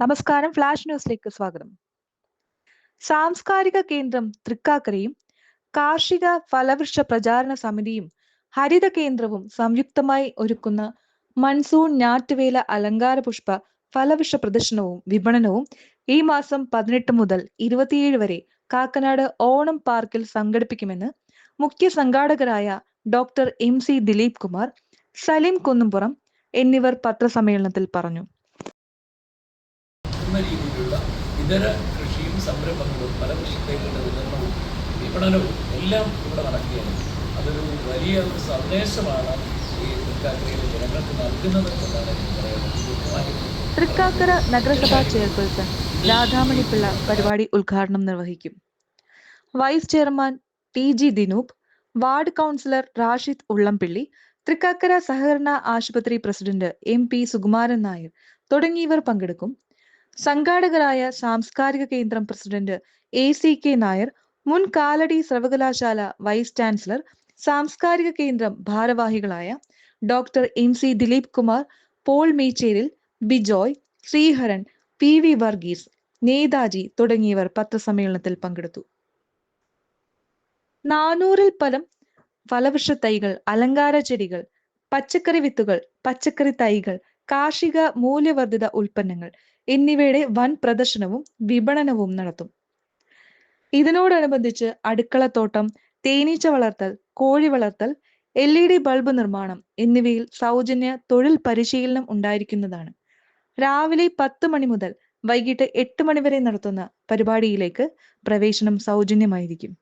നമസ്കാരം ഫ്ലാഷ് ന്യൂസിലേക്ക് സ്വാഗതം. സാംസ്കാരിക കേന്ദ്രം തൃക്കാക്കരയും കാർഷിക ഫലവൃക്ഷ പ്രചാരണ സമിതിയും ഹരിത കേന്ദ്രവും സംയുക്തമായി ഒരുക്കുന്ന മൺസൂൺ ഞാറ്റുവേല അലങ്കാര പുഷ്പ ഫലവൃക്ഷ പ്രദർശനവും വിപണനവും ഈ മാസം പതിനെട്ട് മുതൽ ഇരുപത്തിയേഴ് വരെ കാക്കനാട് ഓണം പാർക്കിൽ സംഘടിപ്പിക്കുമെന്ന് മുഖ്യ സംഘാടകരായ doctor M C Dileep Kumar Saleem Kunnumpuram എന്നിവർ പത്രസമ്മേളനത്തിൽ പറഞ്ഞു. എന്ന രീതിയിലുള്ള ഇതര കൃഷിയും സംരംഭങ്ങളും പല കൃഷിത്തേക്കുള്ള വിതരണവും വിപണനവും എല്ലാം ഇവിടെ നടക്കുകയാണ്. അതൊരു വലിയ ഒരു സന്ദേശമാണ് ഈ തൃക്കാക്കരയിലെ ജനങ്ങൾക്ക് നൽകുന്നത് എന്നാണ് എനിക്ക് പറയുന്നത് കൃത്യമായും തൃക്കാക്കര നഗരസഭാ ചെയർപേഴ്സൺ പരിപാടി ഉദ്ഘാടനം നിർവഹിക്കും. Vice chairman T G Dinoop ward councillor Rashid Ullampilly Thrikkakara സഹകരണ ആശുപത്രി president M P Sukumaran Nair തുടങ്ങിയവർ പങ്കെടുക്കും. സംഘാടകരായ സാംസ്കാരിക കേന്ദ്രം president A C K Nair മുൻ കാലടി സർവകലാശാല വൈസ് ചാൻസലർ സാംസ്കാരിക കേന്ദ്രം ഭാരവാഹികളായ doctor M C Dileep Kumar Paul Meecheril Bijoy Sreeharan P V Varghese Netaji തുടങ്ങിയവർ പത്രസമ്മേളനത്തിൽ പങ്കെടുത്തു. നാനൂറിൽ പരം ഫലവൃക്ഷ തൈകൾ അലങ്കാര ചെടികൾ പച്ചക്കറി വിത്തുകൾ പച്ചക്കറി തൈകൾ കാർഷിക മൂല്യവർദ്ധിത ഉൽപ്പന്നങ്ങൾ എന്നിവയുടെ വൻ പ്രദർശനവും വിപണനവും നടത്തും. ഇതിനോടനുബന്ധിച്ച് അടുക്കളത്തോട്ടം തേനീച്ച വളർത്തൽ കോഴി വളർത്തൽ എൽ ഇ ഡി ബൾബ് നിർമ്മാണം എന്നിവയിൽ സൗജന്യ തൊഴിൽ പരിശീലനം ഉണ്ടായിരിക്കുന്നതാണ്. രാവിലെ പത്ത് മണി മുതൽ വൈകിട്ട് എട്ട് മണി വരെ നടത്തുന്ന പരിപാടിയിലേക്ക് പ്രവേശനം സൗജന്യമായിരിക്കും.